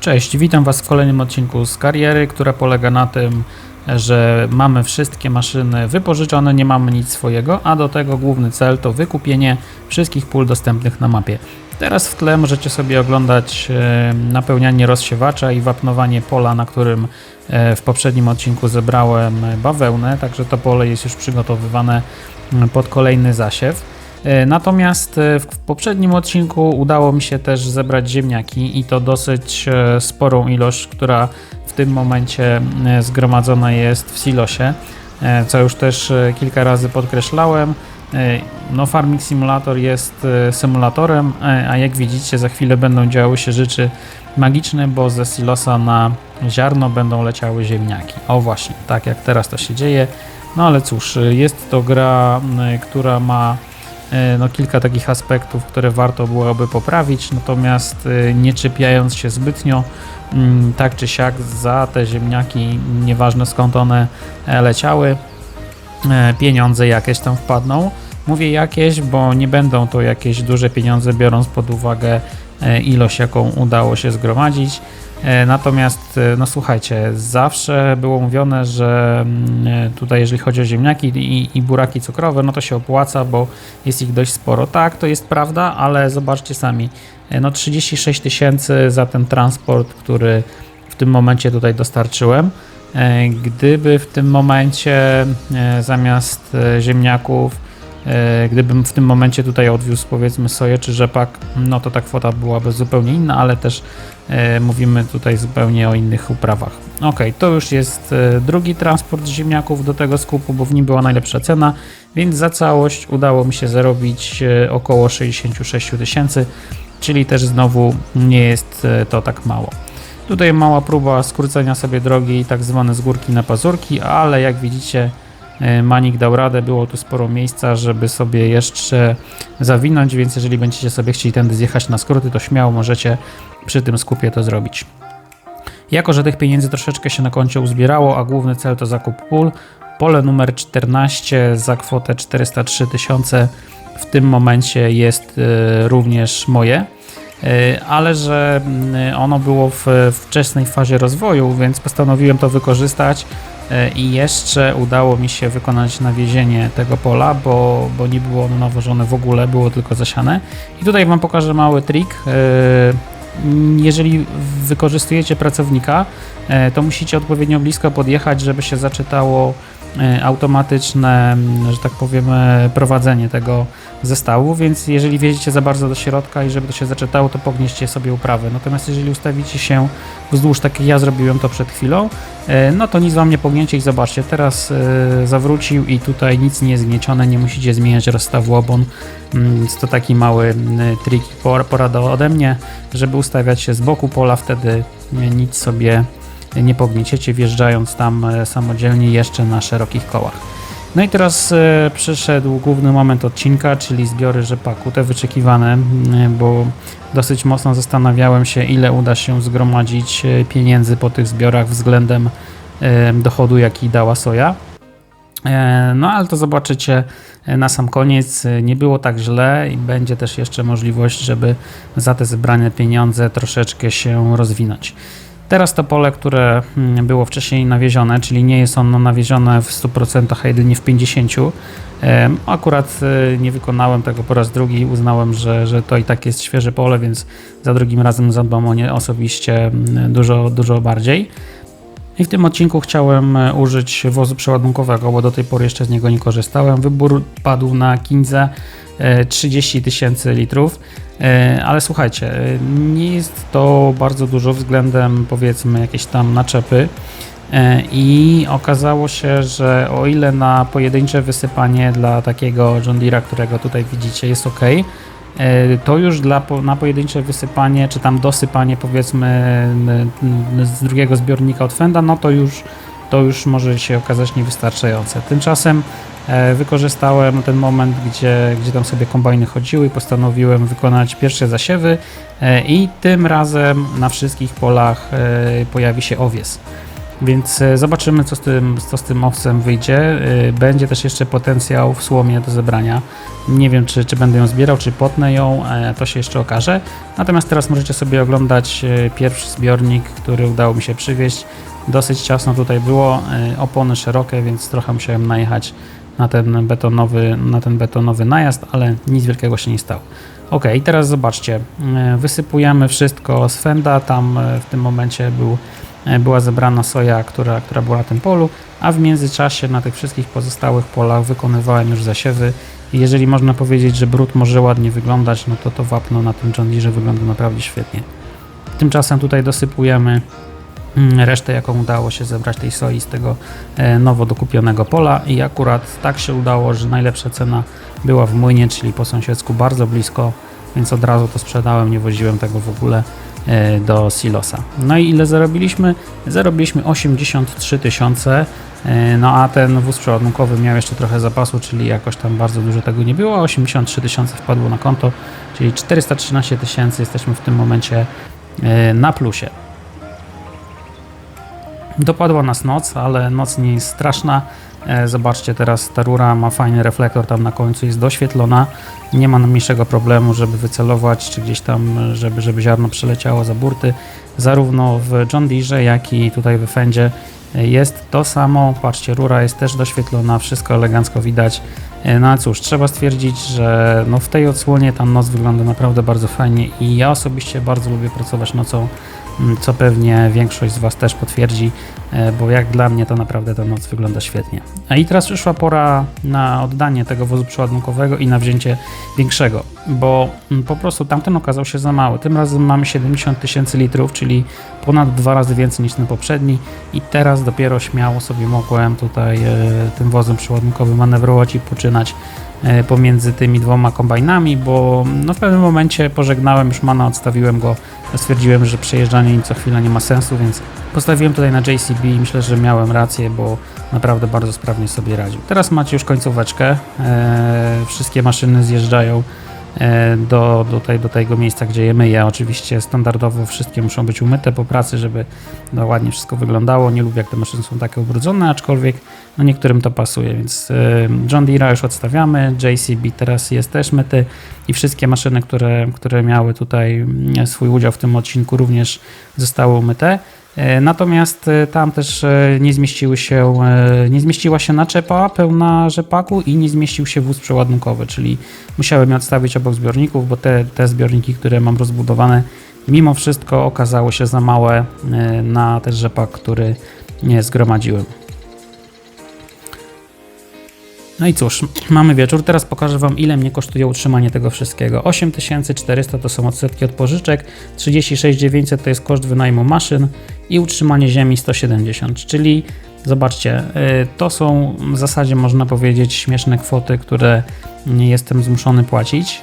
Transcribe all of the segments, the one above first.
Cześć, witam Was w kolejnym odcinku z kariery, która polega na tym, że mamy wszystkie maszyny wypożyczone, nie mamy nic swojego, a do tego główny cel to wykupienie wszystkich pól dostępnych na mapie. Teraz w tle możecie sobie oglądać e, napełnianie rozsiewacza i wapnowanie pola, na którym e, w poprzednim odcinku zebrałem bawełnę, także to pole jest już przygotowywane pod kolejny zasiew. E, Natomiast e, w poprzednim odcinku udało mi się też zebrać ziemniaki i to dosyć e, sporą ilość, która w tym momencie zgromadzona jest w silosie, co już też kilka razy podkreślałem. No, Farming Simulator jest symulatorem, a jak widzicie, za chwilę będą działy się rzeczy magiczne, bo ze silosa na ziarno będą leciały ziemniaki. O właśnie, tak jak teraz to się dzieje. No ale cóż, jest to gra, która ma no, kilka takich aspektów, które warto byłoby poprawić, natomiast e, nie czepiając się zbytnio, mm, tak czy siak za te ziemniaki, nieważne skąd one e, leciały, e, pieniądze jakieś tam wpadną. Mówię jakieś, bo nie będą to jakieś duże pieniądze, biorąc pod uwagę e, ilość, jaką udało się zgromadzić. E, Natomiast, e, no słuchajcie, zawsze było mówione, że mm, e, tutaj, jeżeli chodzi o ziemniaki i, i buraki cukrowe, no to się opłaca, bo jest ich dość sporo. Tak, to jest prawda, ale zobaczcie sami, e, no 36 tysięcy za ten transport, który w tym momencie tutaj dostarczyłem. E, Gdyby w tym momencie e, zamiast e, ziemniaków, e, gdybym w tym momencie tutaj odwiózł powiedzmy soję czy rzepak, no to ta kwota byłaby zupełnie inna, ale też e, mówimy tutaj zupełnie o innych uprawach. Ok, to już jest e, drugi transport ziemniaków do tego skupu, bo w nim była najlepsza cena, więc za całość udało mi się zarobić e, około 66 tysięcy, czyli też znowu nie jest e, to tak mało. Tutaj mała próba skrócenia sobie drogi, tak zwane z górki na pazurki, ale jak widzicie, e, Manik dał radę, było tu sporo miejsca, żeby sobie jeszcze zawinąć, więc jeżeli będziecie sobie chcieli tędy zjechać na skróty, to śmiało możecie przy tym skupie to zrobić. Jako, że tych pieniędzy troszeczkę się na koncie uzbierało, a główny cel to zakup pól, pole numer 14 za kwotę 403 tysiące w tym momencie jest e, również moje. E, ale że mm, ono było w wczesnej fazie rozwoju, więc postanowiłem to wykorzystać e, i jeszcze udało mi się wykonać nawiezienie tego pola, bo, bo nie było ono nawożone w ogóle, było tylko zasiane. I tutaj Wam pokażę mały trik. E, Jeżeli wykorzystujecie pracownika, to musicie odpowiednio blisko podjechać, żeby się zaczytało automatyczne, m, że tak powiem, e, prowadzenie tego zestawu, więc jeżeli wjedziecie za bardzo do środka i żeby to się zaczytało, to pognieście sobie uprawę. Natomiast jeżeli ustawicie się wzdłuż, tak jak ja zrobiłem to przed chwilą, e, no to nic wam nie pogniecie i zobaczcie, teraz e, zawrócił i tutaj nic nie jest zgniecione, nie musicie zmieniać rozstawu opon. Mm, Więc to taki mały mm, trik porada ode mnie, żeby ustawiać się z boku pola, wtedy e, nic sobie nie pognieciecie, wjeżdżając tam e, samodzielnie jeszcze na szerokich kołach. No i teraz e, przyszedł główny moment odcinka, czyli zbiory rzepaku, te wyczekiwane, bo dosyć mocno zastanawiałem się, ile uda się zgromadzić e, pieniędzy po tych zbiorach względem dochodu, jaki dała soja. No ale to zobaczycie na sam koniec. Nie było tak źle i będzie też jeszcze możliwość, żeby za te zebrane pieniądze troszeczkę się rozwinąć. Teraz to pole, które mm, było wcześniej nawiezione, czyli nie jest ono nawiezione w 100%, a jedynie w 50%. Em, Akurat e, nie wykonałem tego po raz drugi. Uznałem, że, że to i tak jest świeże pole, więc za drugim razem zadbam o nie osobiście mm, dużo, dużo bardziej. I w tym odcinku chciałem e, użyć wozu przeładunkowego, bo do tej pory jeszcze z niego nie korzystałem. Wybór padł na Kinze e, 30 tysięcy litrów, E, ale słuchajcie, e, nie jest to bardzo dużo względem powiedzmy jakiejś tam naczepy. E, I okazało się, że o ile na pojedyncze wysypanie dla takiego John Deere'a, którego tutaj widzicie, jest ok, e, to już dla, na pojedyncze wysypanie, czy tam dosypanie powiedzmy z drugiego zbiornika od Fenda, no to już, to już może się okazać niewystarczające. Tymczasem e, wykorzystałem ten moment, gdzie, gdzie tam sobie kombajny chodziły i postanowiłem wykonać pierwsze zasiewy e, i tym razem na wszystkich polach e, pojawi się owies. Więc e, zobaczymy, co z tym, co z tym owcem wyjdzie. E, Będzie też jeszcze potencjał w słomie do zebrania. Nie wiem, czy, czy będę ją zbierał, czy potnę ją, e, to się jeszcze okaże. Natomiast teraz możecie sobie oglądać pierwszy zbiornik, który udało mi się przywieźć. Dosyć ciasno tutaj było, opony szerokie, więc trochę musiałem najechać na ten betonowy, na ten betonowy najazd, ale nic wielkiego się nie stało. Ok, i teraz zobaczcie, wysypujemy wszystko z fenda, tam w tym momencie był, była zebrana soja, która, która była na tym polu, a w międzyczasie na tych wszystkich pozostałych polach wykonywałem już zasiewy. Jeżeli można powiedzieć, że brud może ładnie wyglądać, no to to wapno na tym John wygląda naprawdę świetnie. Tymczasem tutaj dosypujemy mm, resztę, jaką udało się zebrać tej soi z tego e, nowo dokupionego pola i akurat tak się udało, że najlepsza cena była w młynie, czyli po sąsiedzku bardzo blisko, więc od razu to sprzedałem, nie woziłem tego w ogóle e, do silosa. No i ile zarobiliśmy? Zarobiliśmy 83 tysiące, e, no a ten wóz przeładunkowy miał jeszcze trochę zapasu, czyli jakoś tam bardzo dużo tego nie było, 83 tysiące wpadło na konto, czyli 413 tysięcy jesteśmy w tym momencie e, na plusie. Dopadła nas noc, ale noc nie jest straszna. E, Zobaczcie, teraz ta rura ma fajny reflektor tam na końcu, jest doświetlona. Nie ma najmniejszego problemu, żeby wycelować, czy gdzieś tam, żeby, żeby ziarno przeleciało za burty. Zarówno w John Deere, jak i tutaj w Fendzie jest to samo. Patrzcie, rura jest też doświetlona, wszystko elegancko widać. E, No a cóż, trzeba stwierdzić, że no w tej odsłonie ta noc wygląda naprawdę bardzo fajnie i ja osobiście bardzo lubię pracować nocą, co pewnie większość z Was też potwierdzi, e, bo jak dla mnie to naprawdę ta noc wygląda świetnie. A i teraz przyszła pora na oddanie tego wozu przeładunkowego i na wzięcie większego, bo m, po prostu tamten okazał się za mały. Tym razem mamy 70 tysięcy litrów, czyli ponad dwa razy więcej niż ten poprzedni i teraz dopiero śmiało sobie mogłem tutaj e, tym wozem przeładunkowym manewrować i poczynać e, pomiędzy tymi dwoma kombajnami, bo no, w pewnym momencie pożegnałem już mana, odstawiłem go, stwierdziłem, że przejeżdżanie nim co chwila nie ma sensu, więc postawiłem tutaj na JCB i myślę, że miałem rację, bo naprawdę bardzo sprawnie sobie radził. Teraz macie już końcóweczkę, e, wszystkie maszyny zjeżdżają do, do, tej, do tego miejsca, gdzie je myję. Oczywiście standardowo wszystkie muszą być umyte po pracy, żeby no, ładnie wszystko wyglądało. Nie lubię, jak te maszyny są takie ubrudzone, aczkolwiek no, niektórym to pasuje, więc e, John Deere już odstawiamy, JCB teraz jest też myty i wszystkie maszyny, które, które miały tutaj mm, swój udział w tym odcinku również zostały umyte. E, Natomiast e, tam też e, nie zmieściły się, nie zmieściła się naczepa pełna rzepaku i nie zmieścił się wóz przeładunkowy, czyli musiałem je odstawić obok zbiorników, bo te, te zbiorniki, które mam rozbudowane, mimo wszystko okazały się za małe na ten rzepak, który zgromadziłem. No i cóż, mamy wieczór. Teraz pokażę Wam, ile mnie kosztuje utrzymanie tego wszystkiego. 8400 to są odsetki od pożyczek, 36900 to jest koszt wynajmu maszyn i utrzymanie ziemi 170, czyli zobaczcie, y, to są w zasadzie można powiedzieć śmieszne kwoty, które nie jestem zmuszony płacić,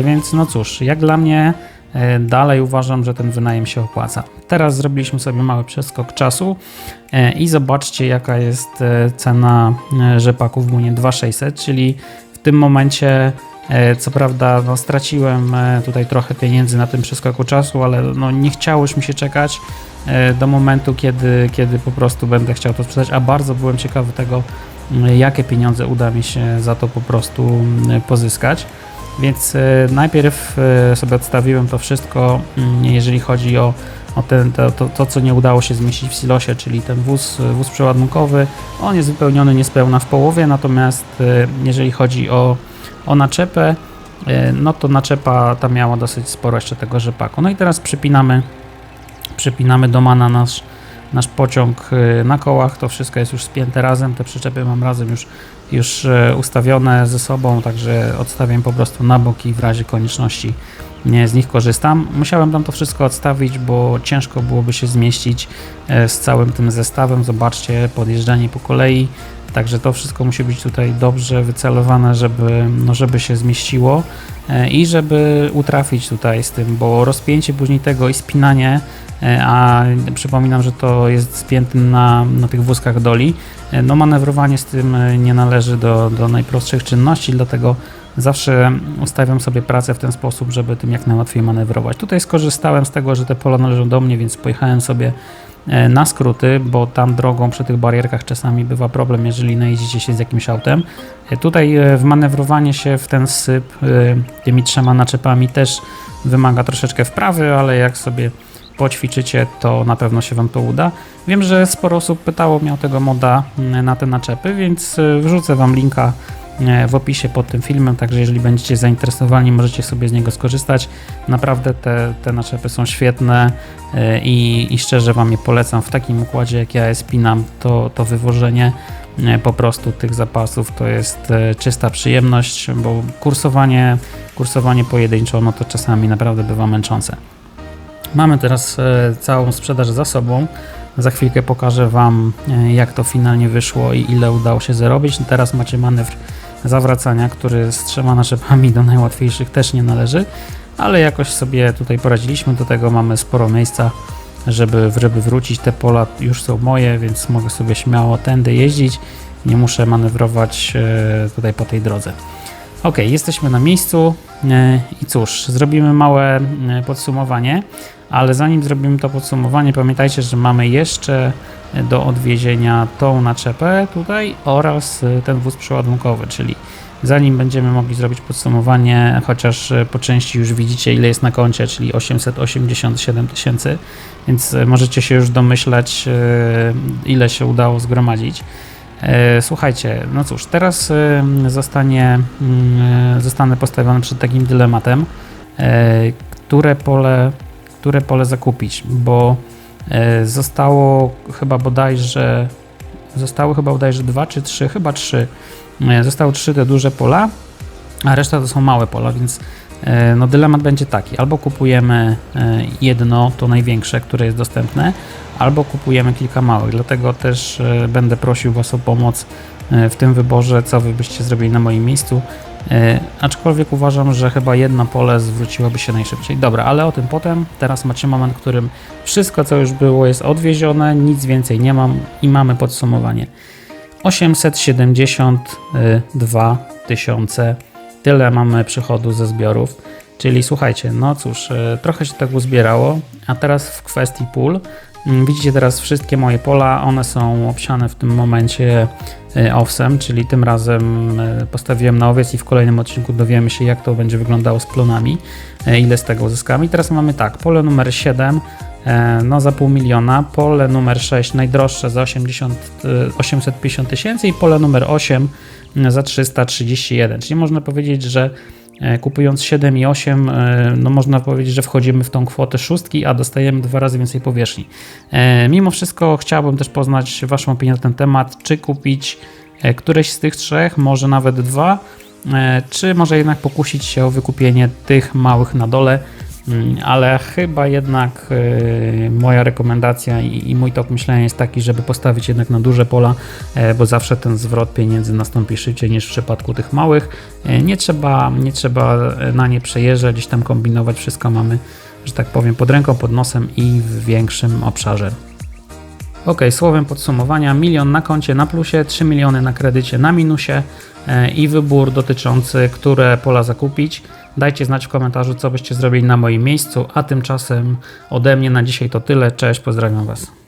y, więc no cóż, jak dla mnie dalej uważam, że ten wynajem się opłaca. Teraz zrobiliśmy sobie mały przeskok czasu y, i zobaczcie jaka jest y, cena rzepaku w Munie 2600, czyli w tym momencie E, Co prawda no, straciłem e, tutaj trochę pieniędzy na tym przeskoku czasu, ale no, nie chciało już mi się czekać e, do momentu, kiedy, kiedy po prostu będę chciał to sprzedać, a bardzo byłem ciekawy tego, jakie pieniądze uda mi się za to po prostu pozyskać. Więc e, najpierw e, sobie odstawiłem to wszystko, m, jeżeli chodzi o, o ten, to, to, to, co nie udało się zmieścić w silosie, czyli ten wóz, wóz przeładunkowy. On jest wypełniony niespełna w połowie, natomiast e, jeżeli chodzi o o naczepę, e, no to naczepa ta miała dosyć sporo jeszcze tego rzepaku. No i teraz przypinamy, przypinamy do mana nasz, nasz pociąg e, na kołach, to wszystko jest już spięte razem, te przyczepy mam razem już, już e, ustawione ze sobą, także odstawiam po prostu na bok i w razie konieczności nie z nich korzystam. Musiałem tam to wszystko odstawić, bo ciężko byłoby się zmieścić e, z całym tym zestawem. Zobaczcie, podjeżdżanie po kolei. Także to wszystko musi być tutaj dobrze wycelowane, żeby, no żeby się zmieściło e, i żeby utrafić tutaj z tym, bo rozpięcie później tego i spinanie, a przypominam, że to jest spięte na, na tych wózkach doli, e, no manewrowanie z tym e, nie należy do, do najprostszych czynności, dlatego zawsze ustawiam sobie pracę w ten sposób, żeby tym jak najłatwiej manewrować. Tutaj skorzystałem z tego, że te pola należą do mnie, więc pojechałem sobie e, na skróty, bo tam drogą przy tych barierkach czasami bywa problem, jeżeli najeździcie się z jakimś autem. E, Tutaj e, wmanewrowanie się w ten syp e, tymi trzema naczepami też wymaga troszeczkę wprawy, ale jak sobie poćwiczycie, to na pewno się Wam to uda. Wiem, że sporo osób pytało mnie o tego moda mm, na te naczepy, więc y, wrzucę Wam linka e, w opisie pod tym filmem, także jeżeli będziecie zainteresowani, możecie sobie z niego skorzystać. Naprawdę te, te naczepy są świetne e, i, i szczerze Wam je polecam. W takim układzie, jak ja je spinam, to, to wywożenie po prostu tych zapasów to jest czysta przyjemność, bo kursowanie, kursowanie pojedynczo, no to czasami naprawdę bywa męczące. Mamy teraz e, całą sprzedaż za sobą. Za chwilkę pokażę Wam, e, jak to finalnie wyszło i ile udało się zarobić. Teraz macie manewr zawracania, który z trzema naczepami do najłatwiejszych też nie należy, ale jakoś sobie tutaj poradziliśmy. Do tego mamy sporo miejsca, żeby, żeby wrócić. Te pola już są moje, więc mogę sobie śmiało tędy jeździć. Nie muszę manewrować e, tutaj po tej drodze. Ok, jesteśmy na miejscu e, i cóż, zrobimy małe e, podsumowanie, ale zanim zrobimy to podsumowanie, pamiętajcie, że mamy jeszcze e, do odwiezienia tą naczepę tutaj oraz ten wóz przeładunkowy, czyli zanim będziemy mogli zrobić podsumowanie, chociaż po części już widzicie ile jest na koncie, czyli 887 tysięcy, więc możecie się już domyślać ile się udało zgromadzić. E, Słuchajcie, no cóż, teraz zostanie, mm, e, zostanę postawiony przed takim dylematem, e, które pole, które pole zakupić, bo zostało chyba bodajże, zostały chyba bodajże dwa czy trzy, chyba trzy, zostały trzy te duże pola, a reszta to są małe pola, więc no dylemat będzie taki, albo kupujemy e, jedno, to największe, które jest dostępne, albo kupujemy kilka małych, dlatego też e, będę prosił Was o pomoc e, w tym wyborze, co Wy byście zrobili na moim miejscu. E, Aczkolwiek uważam, że chyba jedno pole zwróciłoby się najszybciej. Dobra, ale o tym potem. Teraz macie moment, w którym wszystko, co już było, jest odwiezione, nic więcej nie mam i mamy podsumowanie. 872 tysiące. Tyle mamy przychodu ze zbiorów. Czyli słuchajcie, no cóż, e, trochę się tak uzbierało, a teraz w kwestii pól. Mm, Widzicie teraz wszystkie moje pola, one są obsiane w tym momencie e, owsem, czyli tym razem e, postawiłem na owiec i w kolejnym odcinku dowiemy się jak to będzie wyglądało z plonami, e, ile z tego uzyskamy. Teraz mamy tak, pole numer 7 e, no za pół miliona, pole numer 6 najdroższe za 80, e, 850 tysięcy i pole numer 8 za 331, czyli można powiedzieć, że kupując 7 i 8, e, no można powiedzieć, że wchodzimy w tą kwotę szóstki, a dostajemy dwa razy więcej powierzchni. E, Mimo wszystko chciałbym też poznać Waszą opinię na ten temat, czy kupić e, któreś z tych trzech, może nawet dwa, e, czy może jednak pokusić się o wykupienie tych małych na dole, ale chyba jednak e, moja rekomendacja i, mój tok myślenia jest taki, żeby postawić jednak na duże pola, e, bo zawsze ten zwrot pieniędzy nastąpi szybciej niż w przypadku tych małych. E, Nie trzeba, nie trzeba e, na nie przejeżdżać, gdzieś tam kombinować, wszystko mamy, że tak powiem, pod ręką, pod nosem i w większym obszarze. Ok, słowem podsumowania, milion na koncie na plusie, 3 miliony na kredycie na minusie i wybór dotyczący, które pola zakupić. Dajcie znać w komentarzu, co byście zrobili na moim miejscu, a tymczasem ode mnie na dzisiaj to tyle. Cześć, pozdrawiam Was.